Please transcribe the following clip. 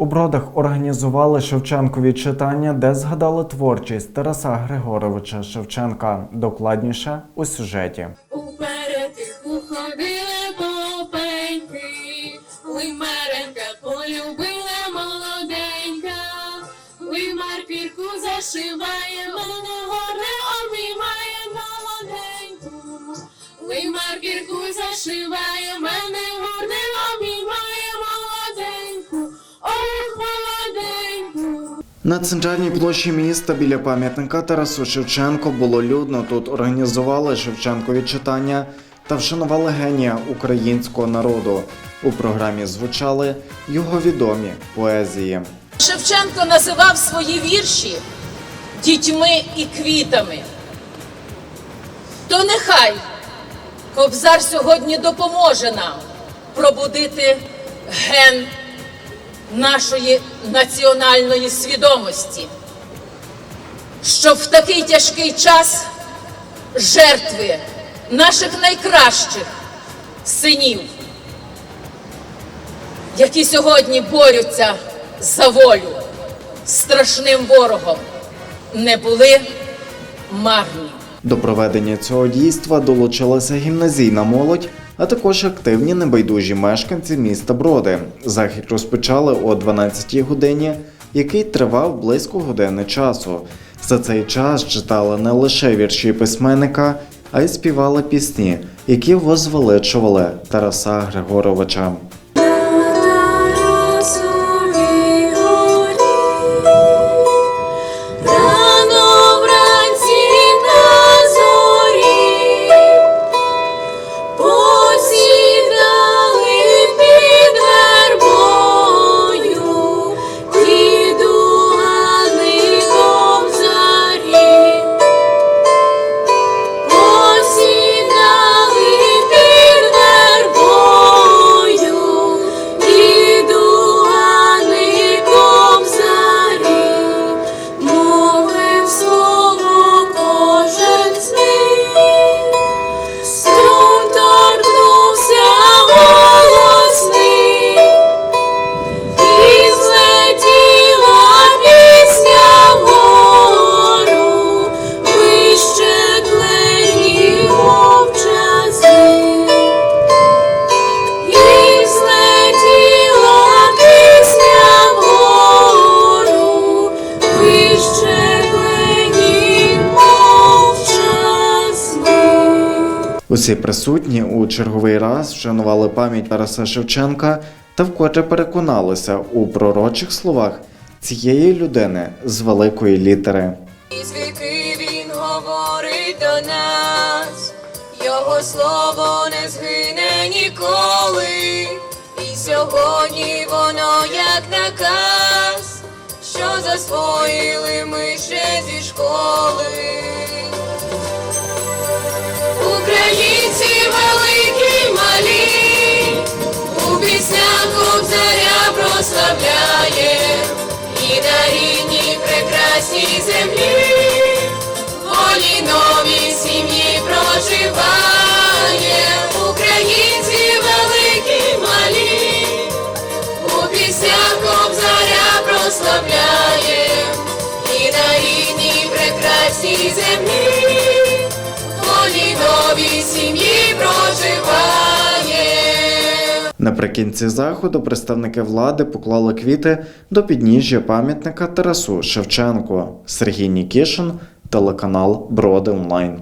У бродах організували Шевченкові читання, де згадали творчість Тараса Григоровича Шевченка. Докладніше у сюжеті. Уперед уходили попеньки, Лимаренка полюбила молоденька, Лимар пірку зашиває, мене На центральній площі міста біля пам'ятника Тарасу Шевченко було людно. Тут організували Шевченкові читання та вшанували генія українського народу. У програмі звучали його відомі поезії. Шевченко називав свої вірші дітьми і квітами. То нехай Кобзар сьогодні допоможе нам пробудити ген нашої національної свідомості, щоб в такий тяжкий час жертви наших найкращих синів які сьогодні борються за волю страшним ворогом, не були марні. До проведення цього дійства долучилася гімназійна молодь, а також активні небайдужі мешканці міста Броди. Захід розпочали о 12-й годині, який тривав близько години часу. За цей час читали не лише вірші письменника, а й співали пісні, які возвеличували Тараса Григоровича. Усі присутні у черговий раз вшанували пам'ять Тараса Шевченка та вкотре переконалися у пророчих словах цієї людини з великої літери. І звідки він говорить до нас, його слово не згине ніколи, і сьогодні воно як наказ, що засвоїли ми ще зі школи. Українці великі малі, у піснях Кобзаря прославляє, і на рідній прекрасній землі, волі нові сім'ї проживає, українці великі малі, у піснях Кобзаря прославляє, і на рідній прекрасній землі сім'ї проживає. Наприкінці заходу представники влади поклали квіти до підніжжя пам'ятника Тарасу Шевченку. Сергій Нікішин, телеканал Броди Онлайн.